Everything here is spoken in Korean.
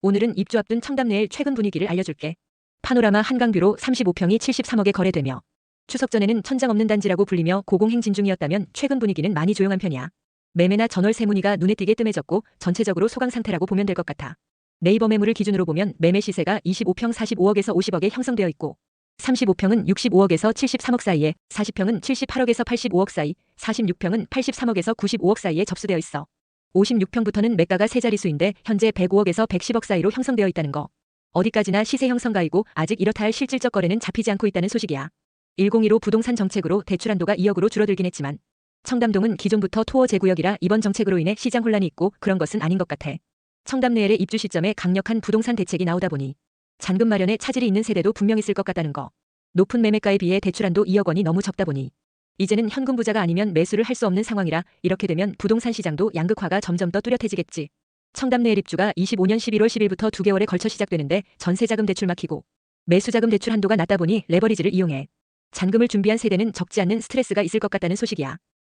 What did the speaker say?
오늘은 입주 앞둔 청담 내의 최근 분위기를 알려줄게. 파노라마 한강뷰로 35평이 73억에 거래되며 추석 전에는 천장 없는 단지라고 불리며 고공행진 중이었다면 최근 분위기는 많이 조용한 편이야. 매매나 전월세 문의가 눈에 띄게 뜸해졌고 전체적으로 소강 상태라고 보면 될 것 같아. 네이버 매물을 기준으로 보면 매매 시세가 25평 45억에서 50억에 형성되어 있고 35평은 65억에서 73억 사이에 40평은 78억에서 85억 사이 46평은 83억에서 95억 사이에 접수되어 있어. 56평부터는 매가가 세 자릿수인데 현재 105억에서 110억 사이로 형성되어 있다는 거. 어디까지나 시세 형성가이고 아직 이렇다 할 실질적 거래는 잡히지 않고 있다는 소식이야. 101호 부동산 정책으로 대출 한도가 2억으로 줄어들긴 했지만 청담동은 기존부터 토어 제구역이라 이번 정책으로 인해 시장 혼란이 있고 그런 것은 아닌 것 같아. 청담 내엘의 입주 시점에 강력한 부동산 대책이 나오다 보니 잔금 마련에 차질이 있는 세대도 분명 있을 것 같다는 거. 높은 매매가에 비해 대출 한도 2억 원이 너무 적다 보니 이제는 현금 부자가 아니면 매수를 할 수 없는 상황이라 이렇게 되면 부동산 시장도 양극화가 점점 더 뚜렷해지겠지. 청담내엘 입주가 25년 11월 10일부터 두 개월에 걸쳐 시작되는데 전세자금 대출 막히고 매수자금 대출 한도가 낮다 보니 레버리지를 이용해 잔금을 준비한 세대는 적지 않는 스트레스가 있을 것 같다는 소식이야.